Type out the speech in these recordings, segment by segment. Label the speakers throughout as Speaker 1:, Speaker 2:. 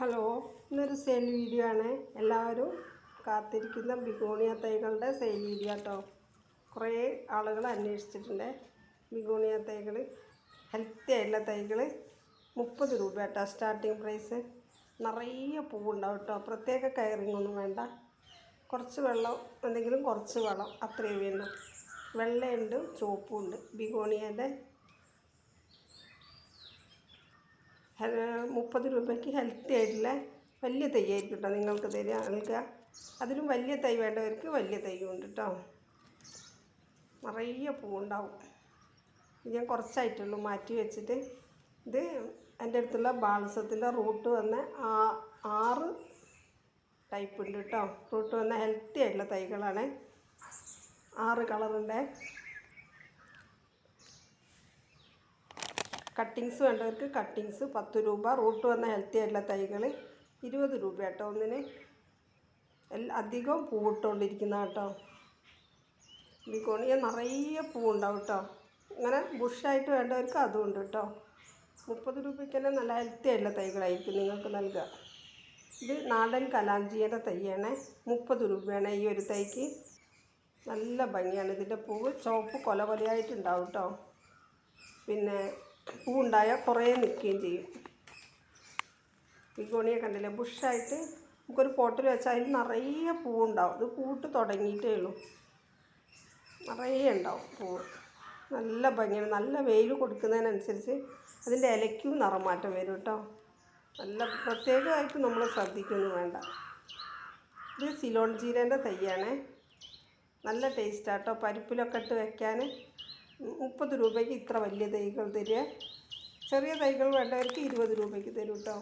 Speaker 1: Hello ഇന്നൊരു sale video ആണ്. എല്ലാവരും കാത്തിരിക്കുന്ന ബിഗോണിയ തൈകളുടെ സെയിൽ വീഡിയോ കേട്ടോ കുറേ ആളുകൾ അന്വേഷിച്ചിട്ടുണ്ട്. ബിഗോണിയ തൈകൾ ഹെൽത്തി ആയിട്ടുള്ള തൈകൾ. മുപ്പത് രൂപ കേട്ടോ സ്റ്റാർട്ടിങ് പ്രൈസ് നിറയെ പൂവുണ്ടാവും കേട്ടോ. പ്രത്യേക കയറിങ് ഒന്നും വേണ്ട. കുറച്ച് വെള്ളം എന്തെങ്കിലും കുറച്ച് വളം അത്രയേ വേണം വെള്ളയുണ്ട് ചുവപ്പുണ്ട് ബിഗോണിയന്റെ മുപ്പത് രൂപയ്ക്ക് ഹെൽത്തി ആയിട്ടുള്ള വലിയ തൈ ആയിരിക്കും കേട്ടോ നിങ്ങൾക്ക് തരിക നൽകുക അതിലും വലിയ തൈ വേണ്ടവർക്ക് വലിയ തൈ ഉണ്ട് കേട്ടോ നിറയെ പൂവുണ്ടാവും. ഞാൻ കുറച്ചായിട്ടുള്ളൂ മാറ്റി വെച്ചിട്ട്. ഇത് എന്റെ അടുത്തുള്ള ബാൾസത്തിന്റെ റൂട്ട് വന്ന ആ ആറ് ടൈപ്പ് ഉണ്ട് കേട്ടോ റൂട്ട് വന്ന ഹെൽത്തി ആയിട്ടുള്ള തൈകളാണ്. ആറ് കളറുണ്ട് കട്ടിങ്സ് വേണ്ടവർക്ക് കട്ടിങ്സ് പത്ത് രൂപ. റൂട്ട് വന്ന ഹെൽത്തി ആയിട്ടുള്ള തൈകൾ ഇരുപത് രൂപ കേട്ടോ. ഒന്നിന് അധികം പൂവിട്ടുകൊണ്ടിരിക്കുന്ന കേട്ടോ. ബിക്കോണിയ നിറയെ പൂവുണ്ടാവും കേട്ടോ. ഇങ്ങനെ ബുഷായിട്ട് വേണ്ടവർക്ക് അതും ഉണ്ട് കേട്ടോ. മുപ്പത് രൂപയ്ക്ക് തന്നെ നല്ല ഹെൽത്തി ആയിട്ടുള്ള തൈകളായിരിക്കും നിങ്ങൾക്ക് നൽകുക. ഇത് നാടൻ കലാഞ്ചിയുടെ തൈയാണ്. മുപ്പത് രൂപയാണ് ഈ ഒരു തൈക്ക്. നല്ല ഭംഗിയാണ് ഇതിന്റെ പൂവ്. ചുവപ്പ് കൊല കൊലയായിട്ടുണ്ടാവും കേട്ടോ. പിന്നെ പൂവുണ്ടായാൽ കുറേ നിൽക്കുകയും ചെയ്യും. ബിഗോണിയെ കണ്ടില്ലേ? ബുഷായിട്ട് നമുക്കൊരു പോട്ടിൽ വെച്ചാൽ അതിൽ നിറയെ പൂവുണ്ടാവും. ഇത് പൂട്ട് തുടങ്ങിയിട്ടേ ഉള്ളൂ. നിറയെ ഉണ്ടാവും പൂവ്. നല്ല ഭംഗിയാണ്. നല്ല വെയിൽ കൊടുക്കുന്നതിനനുസരിച്ച് അതിന്റെ ഇലയ്ക്കും നിറം മാറ്റം വരും കേട്ടോ. നല്ല പ്രത്യേകമായിട്ട് നമ്മൾ ശ്രദ്ധിക്കുന്നു വേണ്ട. ഇത് സിലോൺ ജീരേന്റെ തൈയാണ്. നല്ല ടേസ്റ്റാട്ടോ പരിപ്പിലൊക്കെ ഇട്ട് വെക്കാൻ മുപ്പത് രൂപയ്ക്ക് ഇത്ര വലിയ തൈകൾ തരിക. ചെറിയ തൈകൾ വേണ്ടവർക്ക് ഇരുപത് രൂപയ്ക്ക് തരും കേട്ടോ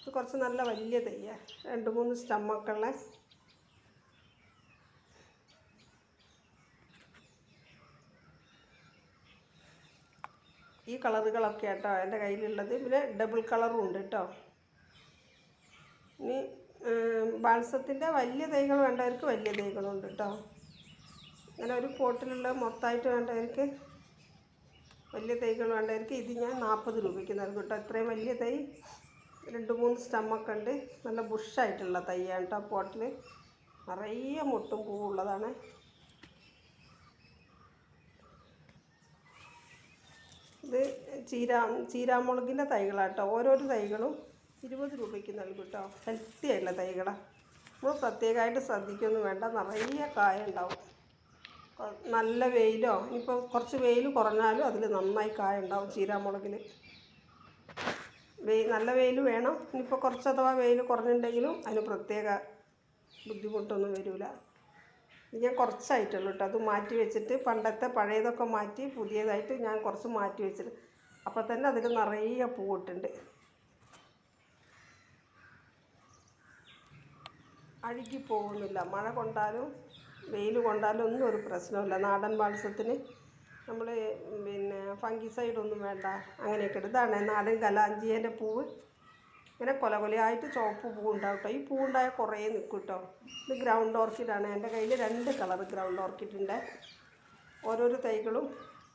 Speaker 1: ഇത് കുറച്ച് നല്ല വലിയ തൈയാണ് രണ്ട് മൂന്ന് സ്റ്റമ്മൊക്കെയുള്ള ഈ കളറുകളൊക്കെ കേട്ടോ എന്റെ കയ്യിലുള്ളത്. പിന്നെ ഡബിൾ കളറും ഉണ്ട് കേട്ടോ ഇനി ബാൾസത്തിന്റെ വലിയ തൈകൾ വേണ്ടവർക്ക് വലിയ തൈകളുണ്ട് കേട്ടോ അങ്ങനെ ഒരു പോട്ടിലുള്ള മൊത്തമായിട്ട് വേണ്ടവർക്ക് വലിയ തൈകൾ വേണ്ടവർക്ക് ഇത് ഞാൻ നാൽപ്പത് രൂപയ്ക്ക് നൽകും കേട്ടോ. ഇത്രയും വലിയ തൈ രണ്ട് മൂന്ന് സ്റ്റമ്മൊക്കെ ഉണ്ട്. നല്ല ബുഷായിട്ടുള്ള തൈയാണ് കേട്ടോ പോട്ടിൽ. നിറയെ മുട്ടും പൂവുള്ളതാണ്. ഇത് ചീരാ ചീരാമുളകിന്റെ തൈകളാട്ടോ ഓരോരോ തൈകളും ഇരുപത് രൂപയ്ക്ക് നൽകും കേട്ടോ. ഹെൽത്തി ആയിട്ടുള്ള തൈകളാണ്. നമ്മൾ പ്രത്യേകമായിട്ട് ശ്രദ്ധിക്കൊന്നും വേണ്ട. നിറയെ കായ ഉണ്ടാവും. നല്ല വെയിലോ ഇനിയിപ്പോൾ കുറച്ച് വെയിൽ കുറഞ്ഞാലും അതിൽ നന്നായി കായ ഉണ്ടാവും ചീരാമുളകിൽ വെയിൽ നല്ല വെയിൽ വേണം. ഇനിയിപ്പോൾ കുറച്ച് അഥവാ വെയിൽ കുറഞ്ഞിട്ടുണ്ടെങ്കിലും അതിന് പ്രത്യേക ബുദ്ധിമുട്ടൊന്നും വരില്ല ഞാൻ കുറച്ചായിട്ടുള്ളൂ കേട്ടോ അത് മാറ്റി വെച്ചിട്ട് പണ്ടത്തെ പഴയതൊക്കെ മാറ്റി പുതിയതായിട്ട് ഞാൻ കുറച്ച് മാറ്റി വെച്ചിട്ട് അപ്പോൾ തന്നെ അതിൽ നിറയെ പൂവിട്ടുണ്ട്. അഴുകി പോകുന്നില്ല. മഴ കൊണ്ടാലും വെയിൽ കൊണ്ടാലും ഒന്നും ഒരു പ്രശ്നമില്ല നാടൻ മത്സ്യത്തിന് നമ്മൾ പിന്നെ ഫംഗിസൈഡ് ഒന്നും വേണ്ട അങ്ങനെയൊക്കെ ഇതാണ് നാടൻ കലാഞ്ചിയേന്റെ പൂവ്. ഇങ്ങനെ കൊല കൊലയായിട്ട് ചുവപ്പ് പൂ ഉണ്ടാവും കേട്ടോ. ഈ പൂ ഉണ്ടായാൽ കുറേ നിൽക്കും കേട്ടോ. ഇത് ഗ്രൗണ്ട് ഓർക്കിഡാണ്. എന്റെ കയ്യിൽ രണ്ട് കളർ ഗ്രൗണ്ട് ഓർക്കിഡ് ഉണ്ട് ഓരോരോ തൈകളും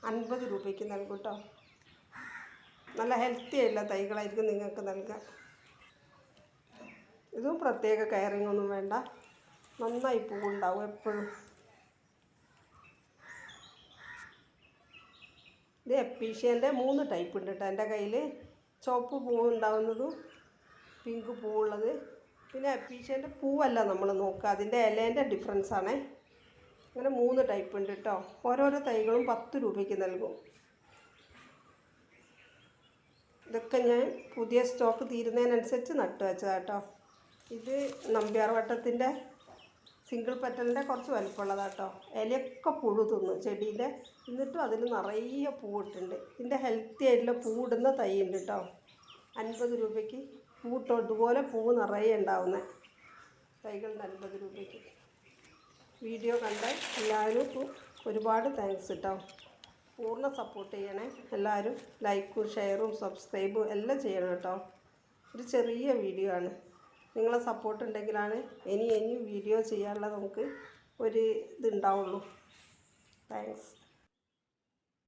Speaker 1: അൻപത് രൂപയ്ക്ക് നൽകും കേട്ടോ. നല്ല ഹെൽത്തി ആയിട്ടുള്ള തൈകളായിരിക്കും നിങ്ങൾക്ക് നൽകുക ഇതും പ്രത്യേക കെയറിംഗ് ഒന്നും വേണ്ട. നന്നായി പൂവുണ്ടാവും എപ്പോഴും. ഇത് എപ്പീഷ്യന്റെ മൂന്ന് ടൈപ്പ് ഉണ്ട് കേട്ടോ എന്റെ കയ്യിൽ ചുവപ്പ് പൂവ് ഉണ്ടാവുന്നതും പിങ്ക് പൂവുള്ളത്. പിന്നെ എപ്പീഷ്യന്റെ പൂവല്ല നമ്മൾ നോക്കുക. അതിന്റെ ഇലേന്റെ ഡിഫറൻസ് ആണേ. അങ്ങനെ മൂന്ന് ടൈപ്പ് ഉണ്ട് കേട്ടോ ഓരോരോ തൈകളും പത്ത് രൂപയ്ക്ക് നൽകും. ഇതൊക്കെ ഞാൻ പുതിയ സ്റ്റോക്ക് തീരുന്നതിനനുസരിച്ച് നട്ടു വെച്ചതാട്ടോ ഇത് നമ്പ്യാർ വട്ടത്തിന്റെ സിംഗിൾ പെറ്റലിന്റെ കുറച്ച് വലിപ്പമുള്ളതാണ് കേട്ടോ ഇലയൊക്കെ പുഴു തിന്നു. ചെടീന്റെ. എന്നിട്ടും അതിൽ നിറയെ പൂവിട്ടുണ്ട് ഇതിന്റെ ഹെൽത്തി ആയിട്ടുള്ള പൂവിടുന്ന തൈ ഉണ്ട് കേട്ടോ അൻപത് രൂപയ്ക്ക് പൂട്ടോ ഇതുപോലെ പൂവ് നിറയെ ഉണ്ടാവുന്ന തൈകളുടെ അൻപത് രൂപയ്ക്ക്. വീഡിയോ കണ്ട എല്ലാവരും ഒരുപാട് താങ്ക്സ് കേട്ടോ പൂർണ സപ്പോർട്ട് ചെയ്യണേ. എല്ലാവരും ലൈക്കും ഷെയറും സബ്സ്ക്രൈബും എല്ലാം ചെയ്യണം കേട്ടോ ഒരു ചെറിയ വീഡിയോ ആണ്. നിങ്ങളെ സപ്പോർട്ട് ഉണ്ടെങ്കിലാണ് ഇനി ഇനി വീഡിയോ ചെയ്യാനുള്ള നമുക്ക് ഒരു ഇതുണ്ടാവുള്ളൂ. താങ്ക്സ്